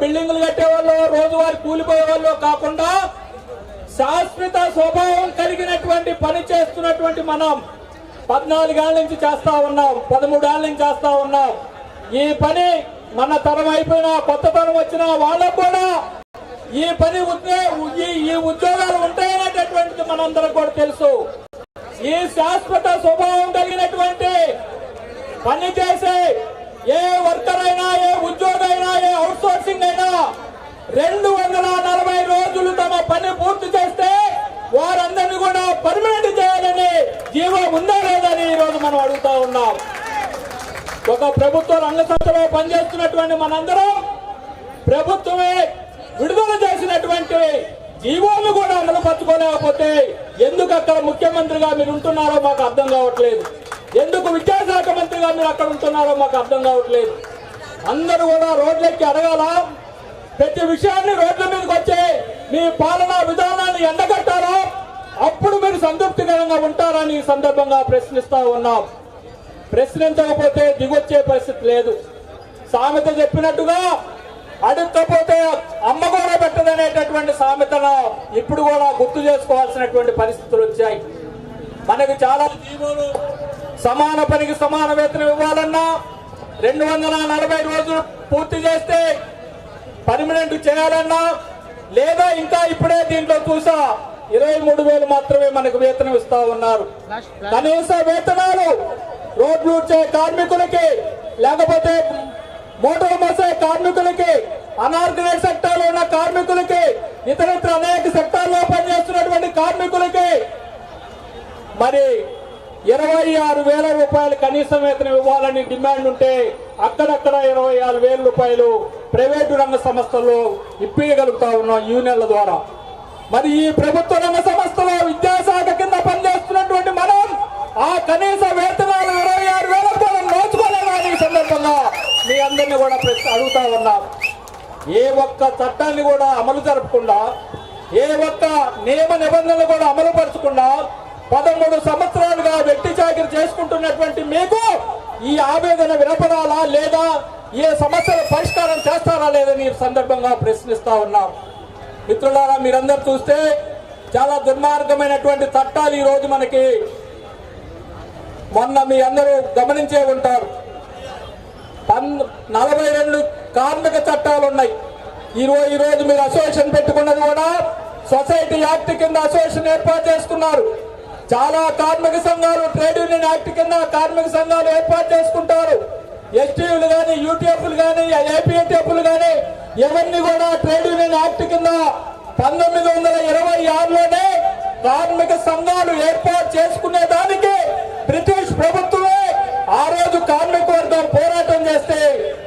బిల్డింగ్లు కట్టేవాళ్ళు రోజువారి కూలిపోయే వాళ్ళు కాకుండా శాశ్వత స్వభావం కలిగినటువంటి పని చేస్తున్నటువంటి మనం పద్నాలుగేళ్ళ నుంచి చేస్తా ఉన్నాం పదమూడేళ్ళ నుంచి చేస్తా ఉన్నాం. ఈ పని మన తరం అయిపోయినా కొత్త తరం వచ్చినా వాళ్ళకు కూడా ఈ పని ఉద్దే- ఈ ఈ ఉద్యోగాలు ఉంటాయనేటటువంటిది మనందరం కూడా తెలుసు. ఈ శాశ్వత స్వభావం కలిగినటువంటి పని చేసే ఏ వర్కర్ అయినా ఏ ఉద్యోగం అయినా ఏ అవుట్ సోర్సింగ్ అయినా రెండు వందల నలభై రోజులు తమ పని పూర్తి చేస్తే వారందరినీ కూడా పర్మనెంట్ చేయాలని జీవో ఉందా లేదని ఈ రోజు మనం అడుగుతా ఉన్నాం. ఒక ప్రభుత్వ రంగ సంస్థలో పనిచేస్తున్నటువంటి మనందరం ప్రభుత్వమే విడుదల చేసినటువంటి జీవోలు కూడా అమలు పరచుకోలేకపోతే ఎందుకు అక్కడ ముఖ్యమంత్రిగా మీరు ఉంటున్నారో మాకు అర్థం కావట్లేదు. ఎందుకు విద్యాశాఖ మంత్రిగా మీరు అక్కడ ఉంటున్నారో మాకు అర్థం కావట్లేదు. అందరూ కూడా రోడ్లెక్కి అడగాల ప్రతి విషయాన్ని రోడ్ల మీదకి వచ్చి మీ పాలనా విధానాన్ని ఎండగట్టారో అప్పుడు మీరు సంతృప్తికరంగా ఉంటారని ఈ సందర్భంగా ప్రశ్నిస్తా ఉన్నాం. ప్రశ్నించకపోతే దిగొచ్చే పరిస్థితి లేదు. సామెత చెప్పినట్టుగా అడుక్కపోతే అమ్మ కూడా పెట్టదనేటటువంటి సామెతను ఇప్పుడు కూడా గుర్తు చేసుకోవాల్సినటువంటి పరిస్థితులు వచ్చాయి. మనకు చాలా జీవోలు సమాన పనికి సమాన వేతనం ఇవ్వాలన్నా రెండు వందల నలభై రోజులు పూర్తి చేస్తే పర్మనెంట్ చేయాలన్నా లేదా ఇంకా ఇప్పుడే దీంట్లో చూసా ఇరవై మూడు వేలు మాత్రమే మనకు వేతనం ఇస్తా ఉన్నారు. కనీస వేతనాలు రోడ్లు ఊడ్చే కార్మికులకి లేకపోతే మోటార్ మోసే కార్మికులకి అనార్గనైజ్ సెక్టార్లో ఉన్న కార్మికులకి ఇతరత్ర అనేక సెక్టార్లో పనిచేస్తున్నటువంటి కార్మికులకి మరి ఇరవై ఆరు వేల రూపాయలు కనీస వేతనం ఇవ్వాలని డిమాండ్ ఉంటే అక్కడక్కడ ఇరవై ఆరు వేల రూపాయలు ప్రైవేటు రంగ సంస్థల్లో ఇప్పించగలుగుతా ఉన్నాం యూనియన్ల ద్వారా. మరి ఈ ప్రభుత్వ రంగ సంస్థలో విద్యాశాఖ కింద పనిచేస్తున్నటువంటి మనం ఆ కనీస వేతనాలు ఇరవై ఆరు వేల రూపాయలు నోచుకోలేదని ఈ సందర్భంగా మీ అందరినీ కూడా ప్రశ్న అడుగుతా ఉన్నాం. ఏ ఒక్క చట్టాన్ని కూడా అమలు జరపకుండా ఏ ఒక్క నియమ నిబంధనలు కూడా అమలుపరచకుండా పదమూడు సంవత్సరాలుగా వ్యక్తి చాకిరి చేసుకుంటున్నటువంటి మీకు ఈ ఆవేదన వినపడాలా లేదా? ఏ సమస్యల పరిష్కారం చేస్తారా లేదని సందర్భంగా ప్రశ్నిస్తా ఉన్నాం. మిత్రులారా మీరందరూ చూస్తే చాలా దుర్మార్గమైనటువంటి చట్టాలు ఈరోజు మనకి మొన్న మీ అందరూ గమనించే ఉంటారు. నలభై రెండు కార్మిక చట్టాలు ఉన్నాయి. ఈ రోజు మీరు అసోసియేషన్ పెట్టుకున్నది కూడా సొసైటీ యాక్ట్ కింద అసోసియేషన్ ఏర్పాటు చేసుకున్నారు చాలా కార్మిక సంఘాలు ట్రేడ్ యూనియన్ యాక్ట్ కింద కార్మిక సంఘాలు ఏర్పాటు చేసుకుంటారు. ఎస్టీలు కానీ యూటీఎఫ్లు కానీ ఏపీఎఫ్లు కానీ ఇవన్నీ కూడా ట్రేడ్ యూనియన్ యాక్ట్ కింద పంతొమ్మిది వందల ఇరవై ఆరులోనే కార్మిక సంఘాలు ఏర్పాటు చేసుకునే దానికి బ్రిటిష్ ప్రభుత్వమే ఆ రోజు కార్మిక వర్గం పోరాటం చేస్తే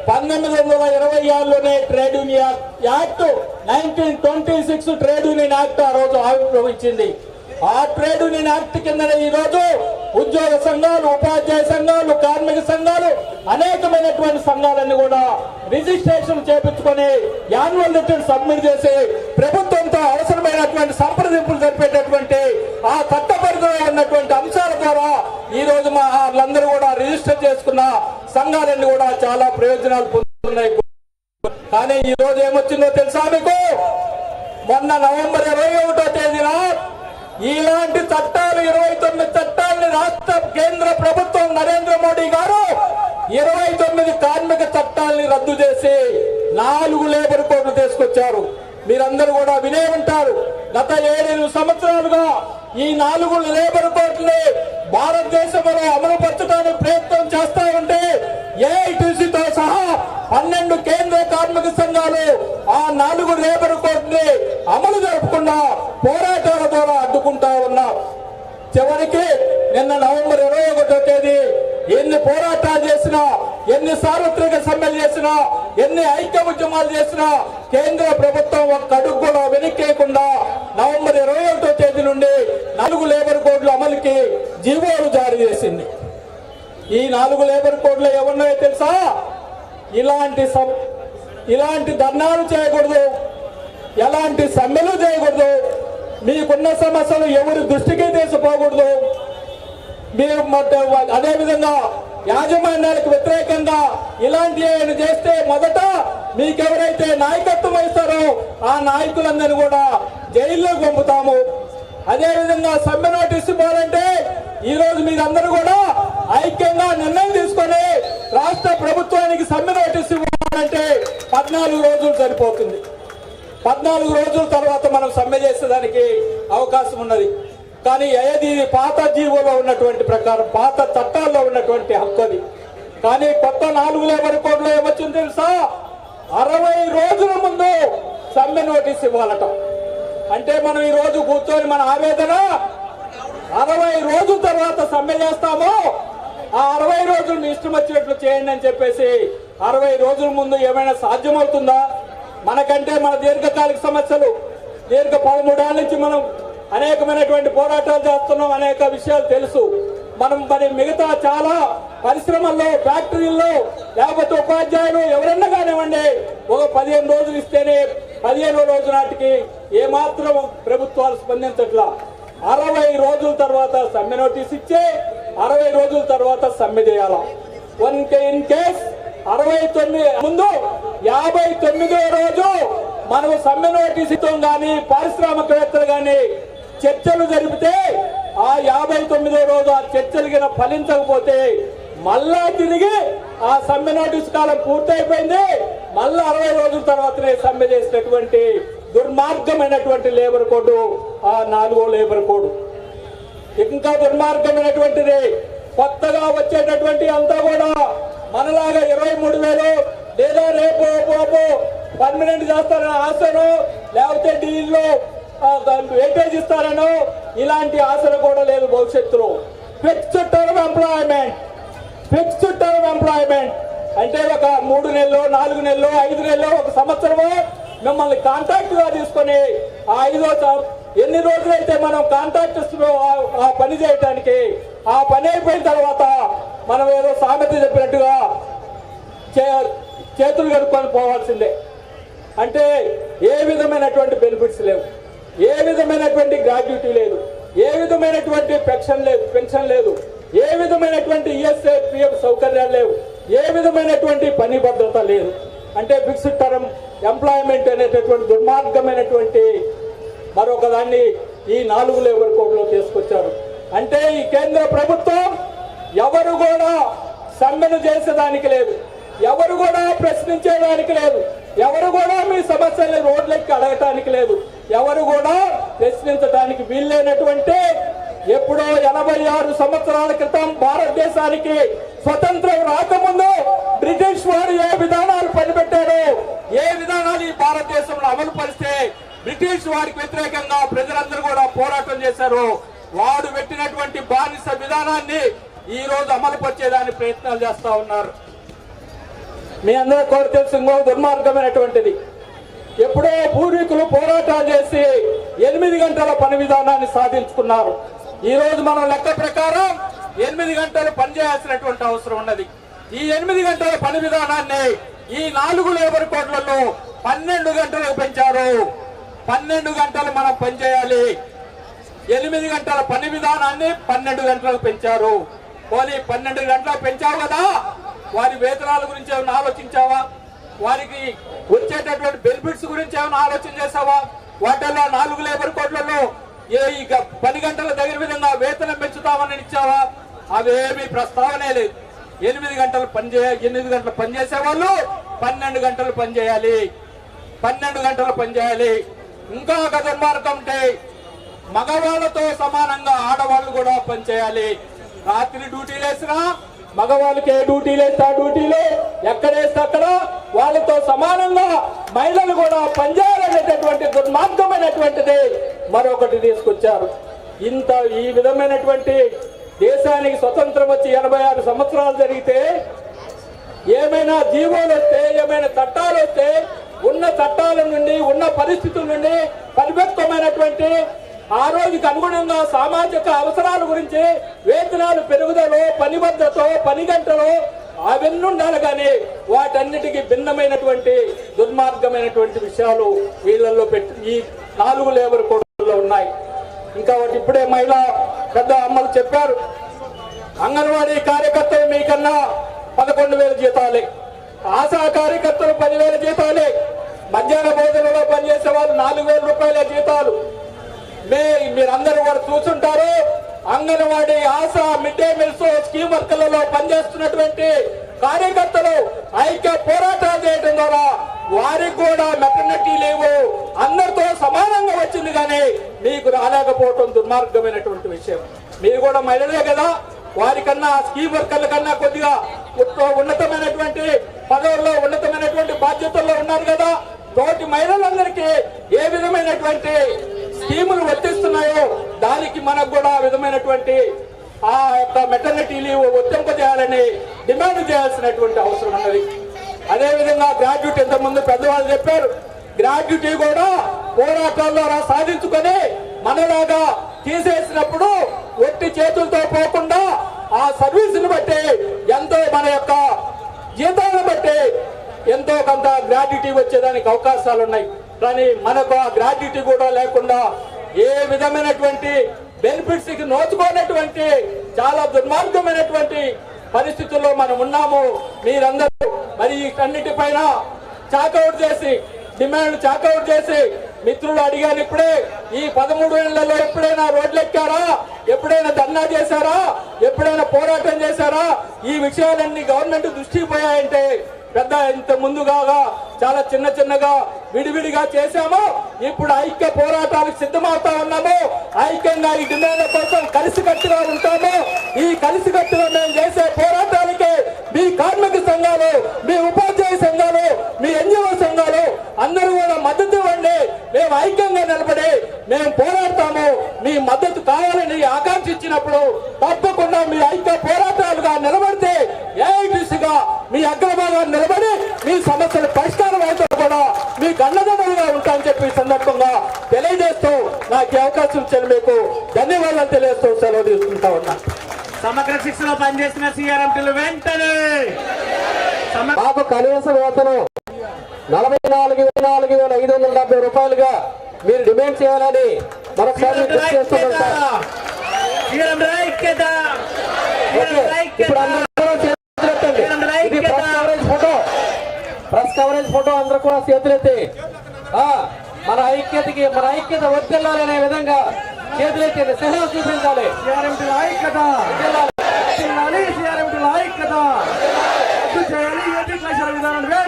పంతొమ్మిది వందల ఇరవై ఆరులోనే trade union act nineteen twenty six trade union act ఆ రోజు ఆవిర్భవించింది. ఆ ట్రేడ్ యూనియన్ యాక్ట్ కింద ఈ రోజు ఉద్యోగ సంఘాలు ఉపాధ్యాయ సంఘాలు కార్మిక సంఘాలు అనేకమైనటువంటి సంఘాలన్నీ కూడా రిజిస్ట్రేషన్ చేపించుకొని యాన్యువల్ రిటర్న్ సబ్మిట్ చేసి ప్రభుత్వంతో అవసరమైనటువంటి సంప్రదింపులు జరిపేటటువంటి ఆ చట్ట పరిధిలో ఉన్నటువంటి అంశాల ద్వారా ఈ రోజు మా వాళ్ళందరూ కూడా రిజిస్టర్ చేసుకున్న సంఘాలన్నీ కూడా చాలా ప్రయోజనాలు పొందుతున్నాయి. కానీ ఈ రోజు ఏమొచ్చిందో తెలుసా మీకు? మొన్న నవంబర్ ఇరవై ఒకటో తేదీన ఇలాంటి చట్టాలు ఇరవై తొమ్మిది చట్టాలని రాష్ట్ర కేంద్ర ప్రభుత్వం నరేంద్ర మోడీ గారు ఇరవై తొమ్మిది కార్మిక చట్టాలని రద్దు చేసి నాలుగు లేబర్ కోడ్లు తీసుకొచ్చారు. మీరందరూ కూడా వినే ఉంటారు. గత ఏడేడు సంవత్సరాలుగా ఈ నాలుగు లేబర్ కోడ్లు భారతదేశంలో అమలు పరచడానికి ప్రయత్నం చేస్తా ఉంటే ఏఐటీసీతో సహా పన్నెండు కేంద్ర కార్మిక సంఘాలు ఆ నాలుగు లేబర్ కోడ్ని అమలు జరపకుండా పోరాటాల ద్వారా అడ్డుకుంటా ఉన్నాం చివరికి నిన్న నవంబర్ ఇరవై ఒకటో తేదీ ఎన్ని పోరాటాలు చేసినా ఎన్ని సార్వత్రిక సమ్మెలు చేసినా ఎన్ని ఐక్య ఉద్యమాలు చేసినా కేంద్ర ప్రభుత్వం ఒక్క అడుగు కూడా వెనక్కేయకుండా నవంబర్ ఇరవై ఒకటో తేదీ నుండి నాలుగు లేబర్ కోడ్ల అమలుకి జీవోలు జారీ చేసింది. ఈ నాలుగు లేబర్ కోడ్లు ఎవరినో తెలుసా? ఇలాంటి సం- ఇలాంటి ధర్నాలు చేయకూడదు. ఎలాంటి సమ్మెలు చేయకూడదు. మీకున్న సమస్యలు ఎవరి దృష్టికి తీసుకోకూడదు మీరు అదేవిధంగా యాజమాన్యాలకు వ్యతిరేకంగా ఇలాంటి ఏమైనా చేస్తే మొదట మీకెవరైతే నాయకత్వం వహిస్తారో ఆ నాయకులందరినీ కూడా జైల్లో పంపుతాము. అదే విధంగా సమ్మె నోటీసు ఇవ్వాలంటే ఈ రోజు మీరందరూ కూడా ఐక్యంగా నిర్ణయం తీసుకొని రాష్ట్ర ప్రభుత్వానికి సమ్మె నోటీసు ఇవ్వాలంటే పద్నాలుగు రోజులు సరిపోతుంది. పద్నాలుగు రోజుల తర్వాత మనం సమ్మె చేసేదానికి అవకాశం ఉన్నది. కానీ ఏది పాత జీవోలో ఉన్నటువంటి ప్రకారం పాత చట్టాల్లో ఉన్నటువంటి హక్కు అది. కానీ కొత్త నాలుగు లేబర్ కోడ్లో ఏమొచ్చింది తెలుసా? అరవై రోజుల ముందు సమ్మె నోటీస్ ఇవ్వాలట. అంటే మనం ఈ రోజు కూర్చొని మన ఆవేదన అరవై రోజుల తర్వాత సమ్మె చేస్తాము. ఆ అరవై రోజులు మీ ఇష్టం వచ్చినట్లు చేయండి అని చెప్పేసి అరవై రోజుల ముందు ఏమైనా సాధ్యమవుతుందా? మనకంటే మన దీర్ఘకాలిక సమస్యలు దీర్ఘ పదమూడేళ్ళ నుంచి మనం అనేకమైనటువంటి పోరాటాలు చేస్తున్నాం అనేక విషయాలు తెలుసు. మనం మరి మిగతా చాలా పరిశ్రమల్లో ఫ్యాక్టరీల్లో లేకపోతే ఉపాధ్యాయులు ఎవరన్నా కానివ్వండి ఒక పదిహేను రోజులు ఇస్తేనే పదిహేనో రోజు నాటికి ఏమాత్రం ప్రభుత్వాలు స్పందించట్లా. అరవై రోజుల తర్వాత సమ్మె నోటీస్ ఇచ్చే అరవై రోజుల తర్వాత సమ్మె చేయాల. వన్ ఇన్ కేస్ అరవై తొమ్మిది ముందు యాభై తొమ్మిదో రోజు మనకు సమ్మె నోటీస్ ఇస్తాం కానీ పారిశ్రామికవేత్తలు కానీ చర్చలు జరిపితే ఆ యాభై తొమ్మిదో రోజు ఆ చర్చలు గిన ఫలించకపోతే మళ్ళా తిరిగి ఆ సమ్మె నోటీస్ కాలం పూర్తయిపోయింది. మళ్ళా అరవై రోజుల తర్వాతనే సమ్మె చేసినటువంటి దుర్మార్గమైనటువంటి లేబర్ కోడ్ ఆ నాలుగో లేబర్ కోడ్. ఇంకా దుర్మార్గమైనటువంటిది కొత్తగా వచ్చేటటువంటి అంతా కూడా మనలాగా ఇరవై మూడు వేలు లేదా రేపు పోపు పర్మనెంట్ చేస్తారని ఆశను లేకపోతే డీల్లో వెయిటేజ్ ఇస్తారనో ఇలాంటి ఆశలు కూడా లేదు భవిష్యత్తులో. Fixed term employment fixed term employment అంటే ఒక మూడు నెలలు నాలుగు నెలలు ఐదు నెలలు ఒక సంవత్సరము మిమ్మల్ని కాంట్రాక్ట్గా తీసుకొని ఆ ఐదో ఎన్ని రోజులైతే మనం కాంట్రాక్టర్స్ ఆ పని చేయటానికి ఆ పని అయిపోయిన తర్వాత మనం ఏదో సామెత చెప్పినట్టుగా చే- చేతులు కడుక్కొని పోవాల్సిందే. అంటే ఏ విధమైనటువంటి బెనిఫిట్స్ లేవు. ఏ విధమైనటువంటి గ్రాడ్యుటీ లేదు. ఏ విధమైనటువంటి పెన్షన్ లేదు పెన్షన్ లేదు. ఏ విధమైనటువంటి ఈఎస్ఐ పిఎఫ్ సౌకర్యాలు లేవు. ఏ విధమైనటువంటి పని భద్రత లేదు. అంటే ఫిక్స్డ్ టర్మ్ ఎంప్లాయ్మెంట్ అనేటటువంటి దుర్మార్గమైనటువంటి మరొక దాన్ని ఈ నాలుగు లేబర్ కోడ్లో తీసుకొచ్చారు. అంటే ఈ కేంద్ర ప్రభుత్వం ఎవరు కూడా సమ్మెను చేసేదానికి లేదు. ఎవరు కూడా ప్రశ్నించేదానికి లేదు. ఎవరు కూడా మీ సమస్యల్ని రోడ్లెక్కి అడగటానికి లేదు. ఎవరు కూడా ప్రశ్నించడానికి వీల్లేనటువంటి ఎప్పుడో ఎనభై ఆరు సంవత్సరాల క్రితం భారతదేశానికి స్వతంత్రం రాకముందు బ్రిటిష్ వారు ఏ విధానాలు పనిపెట్టారు ఏ విధానాలు ఈ భారతదేశంలో అమలు పరిస్తే బ్రిటిష్ వారికి వ్యతిరేకంగా ప్రజలందరూ కూడా పోరాటం చేశారు. వాడు పెట్టినటువంటి బానిస విధానాన్ని ఈ రోజు అమలుపరిచేదానికి ప్రయత్నాలు చేస్తా ఉన్నారు. మీ అందరూ కోరి తెలుసు ఇంకో దుర్మార్గమైనటువంటిది. ఎప్పుడో పూర్వీకులు పోరాటాలు చేసి ఎనిమిది గంటల పని విధానాన్ని సాధించుకున్నారు. ఈరోజు మనం లెక్క ప్రకారం ఎనిమిది గంటలు పనిచేయాల్సినటువంటి అవసరం ఉన్నది. ఈ ఎనిమిది గంటల పని విధానాన్ని ఈ నాలుగు లేబర్ కోడ్లలో పన్నెండు గంటలకు పెంచారు. పన్నెండు గంటలు మనం పనిచేయాలి ఎనిమిది గంటల పని విధానాన్ని పన్నెండు గంటలకు పెంచారు. పోనీ పన్నెండు గంటలకు పెంచావు కదా? వారి వేతనాల గురించి ఏమైనా ఆలోచించావా? వారికి వచ్చేటటువంటి బెనిఫిట్స్ గురించి ఏమైనా ఆలోచన చేసావా? వాటిల్లో నాలుగు లేబర్ కోడ్లలో ఏ ఈ పది పని గంటల దగ్గర విధంగా వేతనం పెంచుతామని ఇచ్చావా? అవేమీ ప్రస్తావనే లేదు. ఎనిమిది గంటలు పనిచేయ ఎనిమిది గంటలు పనిచేసే వాళ్ళు పన్నెండు గంటలు పనిచేయాలి పన్నెండు గంటలు పనిచేయాలి ఇంకా ఒక దుర్మార్గం ఉంటే మగవాళ్ళతో సమానంగా ఆడవాళ్ళు కూడా పనిచేయాలి రాత్రి డ్యూటీలు వేసినా మగవాళ్ళకి ఏ డ్యూటీలు వేస్తే ఆ డ్యూటీలు అక్కడ? వాళ్ళతో సమానంగా మహిళలు కూడా పనిచేయాలనేటటువంటి దుర్మార్గమైనటువంటిది మరొకటి తీసుకొచ్చారు. ఇంత ఈ విధమైనటువంటి దేశానికి స్వతంత్రం వచ్చి ఎనభై ఆరు సంవత్సరాలు జరిగితే ఏమైనా జీవోలు వస్తే ఏమైనా చట్టాలు వస్తే ఉన్న చట్టాల నుండి ఉన్న పరిస్థితుల నుండి పరిపక్వమైనటువంటి ఆ రోజుకి అనుగుణంగా సామాజిక అవసరాల గురించి వేతనాలు పెరుగుదల పని భద్రతో పని గంటలు అవన్నీ ఉండాలి కానీ వాటన్నిటికీ భిన్నమైనటువంటి దుర్మార్గమైనటువంటి విషయాలు వీళ్ళల్లో పెట్టి ఈ నాలుగు లేబర్ కోడ్లలో ఉన్నాయి. ఇంకా ఒకటి ఇప్పుడే మహిళా పెద్ద అమ్మలు చెప్పారు అంగన్వాడీ కార్యకర్తలు మీకన్నా పదకొండు వేల జీతాలే. ఆశా కార్యకర్తలు పదివేల జీతాలే. మధ్యాహ్న భోజనంలో పనిచేసే వాళ్ళు నాలుగు వేల రూపాయల జీతాలు. మే మీరందరూ కూడా చూసుంటారు. Anganwadi ASHA mid day meals scheme వర్కర్లలో పనిచేస్తున్నటువంటి కార్యకర్తలు ఐక్య పోరాటాలు చేయడం ద్వారా వారికి కూడా మెటర్నిటీ లేవు అందరితో సమానంగా వచ్చింది కానీ మీకు రాలేకపోవటం దుర్మార్గమైనటువంటి విషయం. మీరు కూడా మహిళలే కదా వారికన్నా స్కీమ్ వర్కర్ల కన్నా కొద్దిగా ఉన్నతమైనటువంటి పదవుల్లో ఉన్నతమైనటువంటి బాధ్యతల్లో ఉన్నారు కదా. తోటి మహిళలందరికీ ఏ విధమైనటువంటి స్కీములు వర్తిస్తున్నాయో దానికి మనకు కూడా విధమైనటువంటి ఆ యొక్క మెటర్నిటీ లీవ్ వర్తింపజేయాలని డిమాండ్ చేయాల్సినటువంటి అవసరం ఉన్నది. అదేవిధంగా గ్రాడ్యుయేట్ ఇంతకుముందు పెద్దవాళ్ళు చెప్పారు గ్రాడ్యుటీ కూడా పోరాటాల ద్వారా సాధించుకొని మనలాగా తీసేసినప్పుడు ఒట్టి చేతులతో పోకుండా ఆ సర్వీసుని బట్టి ఎంతో మన యొక్క జీతాలను బట్టి ఎంతో కొంత గ్రాడ్యుటీ వచ్చేదానికి అవకాశాలు ఉన్నాయి కానీ మనకు ఆ గ్రాడ్యుటీ కూడా లేకుండా ఏ విధమైనటువంటి బెనిఫిట్స్కి నోచుకోనటువంటి చాలా దుర్మార్గమైనటువంటి పరిస్థితుల్లో మనం ఉన్నాము మీరందరూ మరి వీటన్నిటిపైన చాకౌట్ చేసి డిమాండ్ చాకౌట్ చేసి మిత్రులు అడిగాను ఇప్పుడే ఈ పదమూడు ఏళ్ళలో ఎప్పుడైనా రోడ్లు ఎక్కారా ఎప్పుడైనా ధర్నా చేశారా? ఎప్పుడైనా పోరాటం చేశారా? ఈ విషయాలన్నీ గవర్నమెంట్ దృష్టికి పోయాయంటే పెద్ద ఇంత ముందుగా చాలా చిన్న చిన్నగా విడివిడిగా చేశాము. ఇప్పుడు ఐక్య పోరాటాలకు సిద్ధమవుతా ఉన్నాము. ఐక్యంగా ఈ డిమాండ్ కోసం కలిసికట్టుగా ఉంటాము. ఈ కలిసికట్టుగా మేము చేసే పోరాటానికి మీ కార్మిక సంఘాలు మీ ఉపాధ్యాయ సంఘాలు మీ ఎన్జిఓ సంఘాలు అందరూ కూడా మద్దతు ఇవ్వండి. మేము ఐక్యంగా నిలబడి మేము పోరాడతాము. మీ మద్దతు కావాలని ఆకాంక్షించినప్పుడు తప్పకుండా మీ ఐక్య పోరాటాలుగా నిలబడితే ఏఐటీసీగా మీ అగ్రభాగాన్ని నిలబడి మీ సమస్యల పరిష్కారం అవుతుంది కూడా మీ గన్నదములుగా ఉంటామని చెప్పి సందర్భంగా తెలియజేస్తూ నాకు అవకాశం ఇచ్చిన మీకు ధన్యవాదాలు తెలియజేస్తూ సెలవు తీసుకుంటా ఉన్నా. సమగ్ర శిక్షలో పనిచేసిన సిఆర్ఎంటీలు వెంటనే! మాకు కనీస వేతనం నలభై నాలుగు వేల నాలుగు వేల ఐదు వందల డెబ్బై రూపాయలుగా మీరు డిమాండ్ చేయాలని మరొకసారి. ఇప్పుడు అందరూ కూడా చేతులెత్తండి. ఇది press coverage photo press coverage photo అందరూ కూడా చేతులెత్తి ఆ, మన ఐక్యతకి మన ఐక్యత వర్తిల్లాలి అనే విధంగా చేతులెత్తి సింహం చూపించాలి. ఐక్యత ఐక్యత చేయాలి AP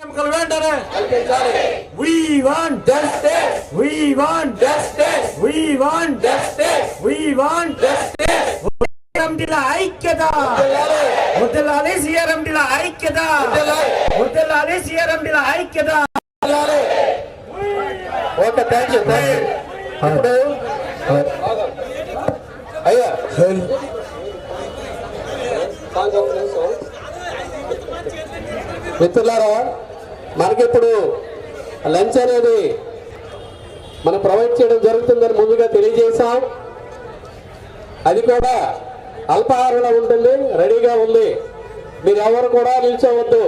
క్లాసుల విధానాన్ని వెంటనే ఎన్నికలు వెంటనే కల్పించాలి We want justice. We want justice. We want justice. We want justice. సిఆర్ఎంటీల ఐక్యత వద్దలాలి సిఆర్ఎంటీల ఐక్యత వద్దలాలి సిఆర్ఎంటీల ఐక్యత okay thank you thank you ఇప్పుడు అయ్యా మిత్రులారా మనకిప్పుడు లంచ్ అనేది మనం ప్రొవైడ్ చేయడం జరుగుతుందని ముందుగా తెలియజేశాం. అది కూడా అల్పాహారంలో ఉంటుంది రెడీగా ఉంది. మీరు ఎవరు కూడా నిల్చోవద్దు.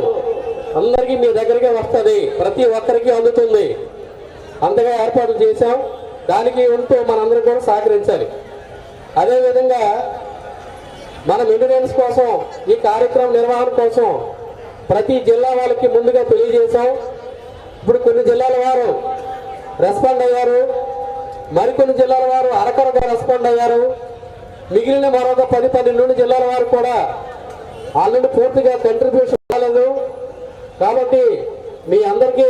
అందరికీ మీ దగ్గరికి వస్తుంది ప్రతి ఒక్కరికి అందుతుంది. అంతగా ఏర్పాటు చేశాం. దానికి ఉంటూ మనందరం కూడా సహకరించాలి. అదేవిధంగా మన మెయింటెనెన్స్ కోసం ఈ కార్యక్రమం నిర్వహణ కోసం ప్రతి జిల్లా వాళ్ళకి ముందుగా తెలియజేశాం. ఇప్పుడు కొన్ని జిల్లాల వారు రెస్పాండ్ అయ్యారు. మరికొన్ని జిల్లాల వారు అరకొరగా రెస్పాండ్ అయ్యారు. మిగిలిన మరొక పది పన్నెండు జిల్లాల వారు కూడా ఆల్రెడీ పూర్తిగా కంట్రిబ్యూషన్ కాలేదు కాబట్టి మీ అందరికీ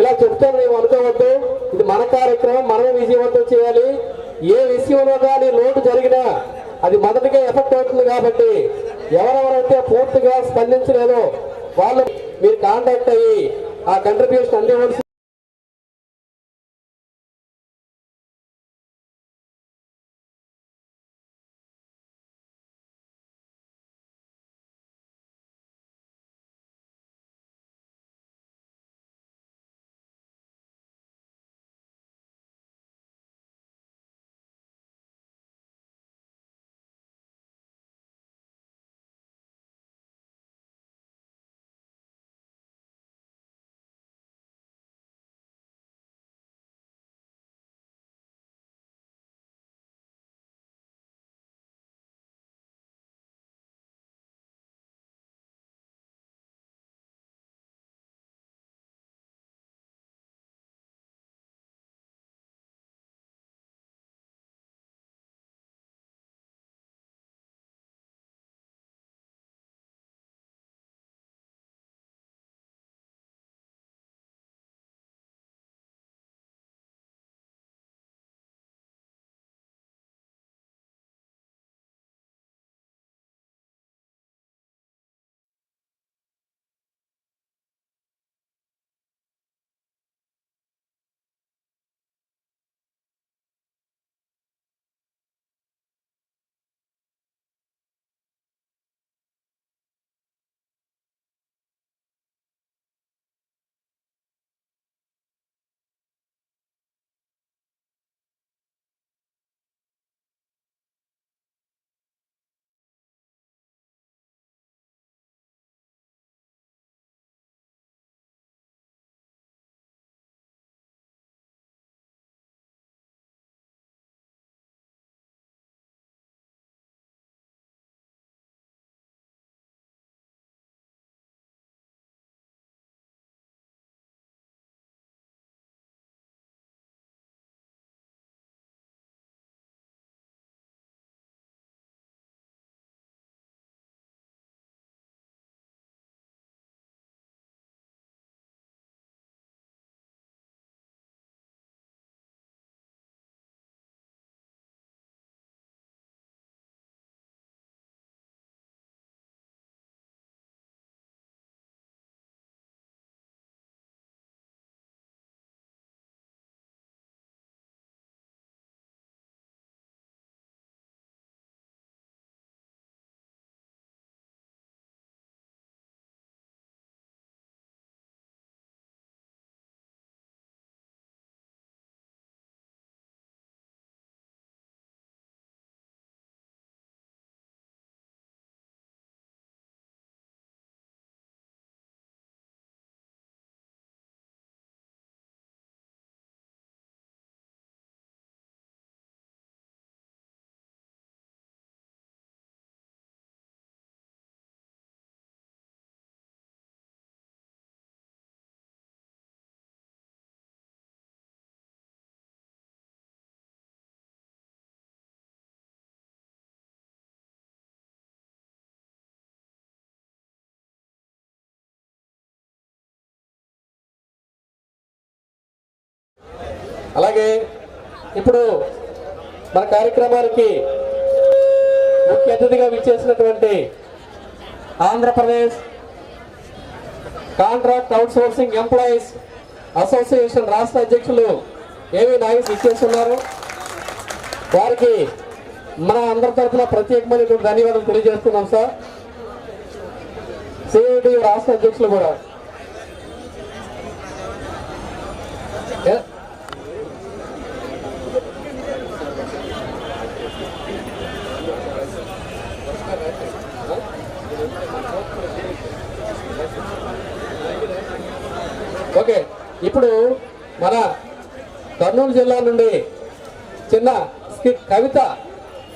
ఇలా చెప్తాను మేము అనుకోవద్దు. ఇది మన కార్యక్రమం మనమే విజయవంతం చేయాలి. ఏ విషయంలో కానీ లోటు జరిగినా అది మొదటిగా ఎఫెక్ట్ అవుతుంది కాబట్టి ఎవరెవరైతే పూర్తిగా స్పందించలేదో వాళ్ళు మీరు కాంటాక్ట్ అయ్యి ఆ కంట్రిబ్యూషన్ అందివలసి అలాగే ఇప్పుడు మన కార్యక్రమానికి ముఖ్య అతిథిగా విచ్చేసినటువంటి Andhra Pradesh contract outsourcing employees association రాష్ట్ర అధ్యక్షులు ఏవి నాగేష్ ఇచ్చేస్తున్నారు వారికి మన అందరి తరఫున ప్రత్యేకమైనటువంటి ధన్యవాదాలు తెలియజేస్తున్నాం సార్. సిఐటి రాష్ట్ర అధ్యక్షులు కూడా ఏ- ఓకే ఇప్పుడు మన కర్నూలు జిల్లా నుండి చిన్న స్కిట్ కవిత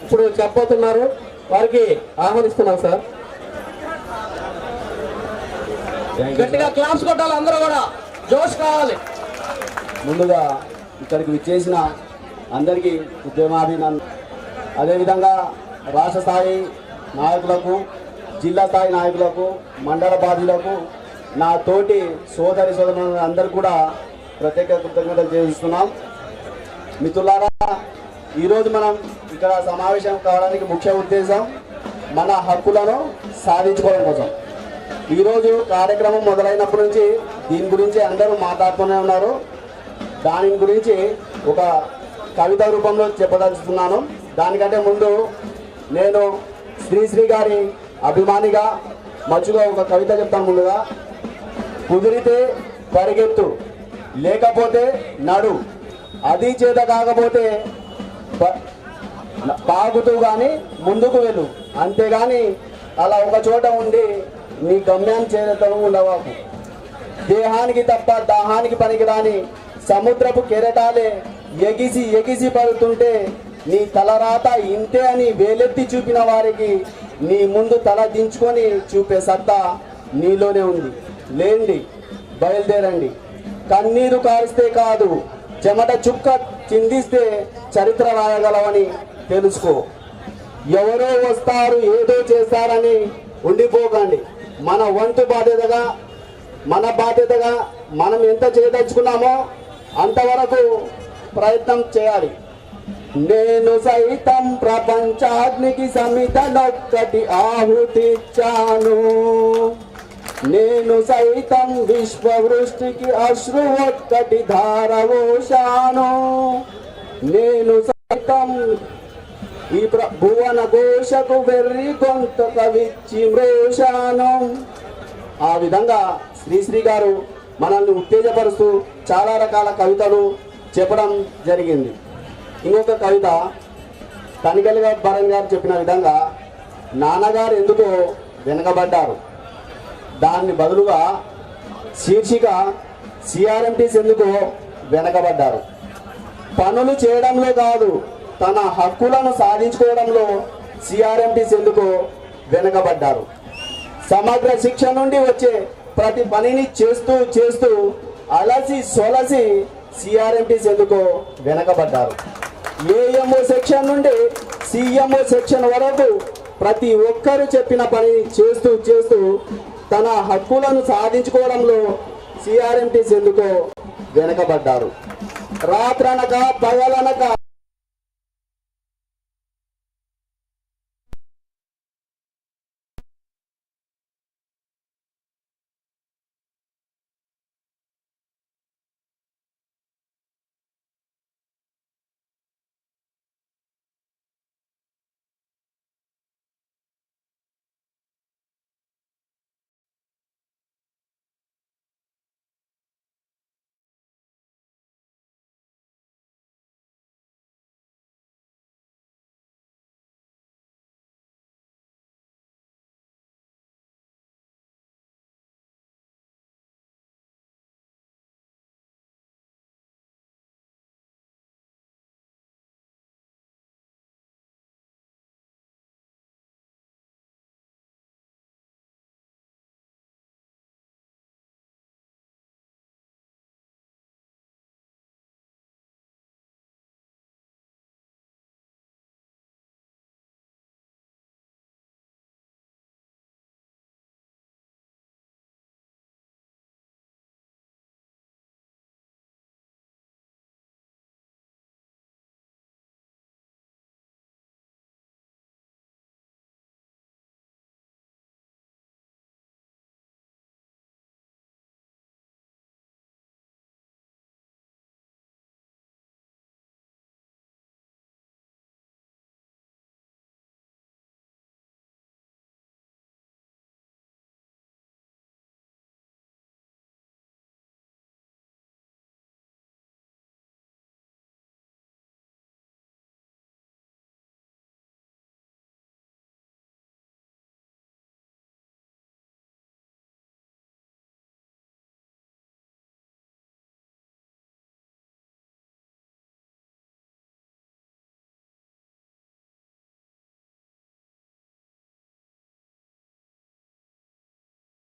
ఇప్పుడు చెప్పబోతున్నారు. వారికి ఆహ్వానిస్తున్నాం సార్. గట్టిగా క్లాప్స్ కొట్టాలి అందరూ కూడా. జోష్ కావాలి. ముందుగా ఇక్కడికి విచ్చేసిన అందరికీ ఉద్యమాభినందన అదేవిధంగా రాష్ట్ర స్థాయి నాయకులకు జిల్లా స్థాయి నాయకులకు మండల బాధ్యులకు నా తోటి సోదరి సోదరులు అందరు కూడా ప్రత్యేక కృతజ్ఞతలు చేస్తున్నాం మిత్రులారా ఈరోజు మనం ఇక్కడ సమావేశం కావడానికి ముఖ్య ఉద్దేశం మన హక్కులను సాధించుకోవడం కోసం. ఈరోజు కార్యక్రమం మొదలైనప్పటి నుంచి దీని గురించి అందరూ మాట్లాడుతూనే ఉన్నారు. దాని గురించి ఒక కవిత రూపంలో చెప్పదలుచుకున్నాను. దానికంటే ముందు నేను శ్రీశ్రీ గారి అభిమానిగా మంచిగా ఒక కవిత చెప్తాను ముందుగా. కుదిరితే పరిగెత్తు. లేకపోతే నడు. అది చేత కాకపోతే పాగుతూ కానీ ముందుకు వెళ్ళు. అంతేగాని అలా ఒక చోట ఉండి నీ గమ్యాన్ని చేరటం ఉండవాకు. దేహానికి తప్ప దాహానికి పనికిరాని సముద్రపు కెరటాలే ఎగిసి ఎగిసి పడుతుంటే నీ తలరాత ఇంతే అని వేలెత్తి చూపిన వారికి నీ ముందు తల దించుకొని చూపే సత్తా నీలోనే ఉంది. లేండి బయలుదేరండి. కన్నీరు కారిస్తే కాదు చెమట చుక్క చిందిస్తే చరిత్ర రాయగలవని తెలుసుకో. ఎవరో వస్తారు ఏదో చేస్తారని ఉండిపోకండి. మన వంతు బాధ్యతగా మన బాధ్యతగా మనం ఎంత చేయదలుచుకున్నామో అంతవరకు ప్రయత్నం చేయాలి. నేను సైతం ప్రపంచాగ్నికి సమితనొక్కటి ఆహుతిచ్చాను. నేను సైతం విశ్వవృష్టికి అశ్రు ఒక్కటి ధారవోషాను నేను సైతం ఈ భువన ఘోషకు వెర్రి కొంత కవిచ్చి మ్రోశాను. ఆ విధంగా శ్రీశ్రీ గారు మనల్ని ఉత్తేజపరుస్తూ చాలా రకాల కవితలు చెప్పడం జరిగింది. ఇంకొక కవిత తనికలుగా భరణ్ గారు చెప్పిన విధంగా నాన్నగారు ఎందుకో వెనకబడ్డారు. దాన్ని బదులుగా శీర్షిక సిఆర్ఎంటీస్ ఎందుకు వెనకబడ్డారు? పనులు చేయడంలో కాదు తన హక్కులను సాధించుకోవడంలో సిఆర్ఎంటీస్ ఎందుకు వెనకబడ్డారు? సమగ్ర శిక్ష నుండి వచ్చే ప్రతి పనిని చేస్తూ చేస్తూ అలసి సొలసి సిఆర్ఎంటీస్ ఎందుకు వెనకబడ్డారు? ఏఎంఓ సెక్షన్ నుండి సిఎంఓ సెక్షన్ వరకు ప్రతి ఒక్కరు చెప్పిన పనిని చేస్తూ చేస్తూ తన హక్కులను సాధించుకోవడంలో సిఆర్ఎంటీ ఎందుకో వెనకబడ్డారు. రాత్రనక పగలనక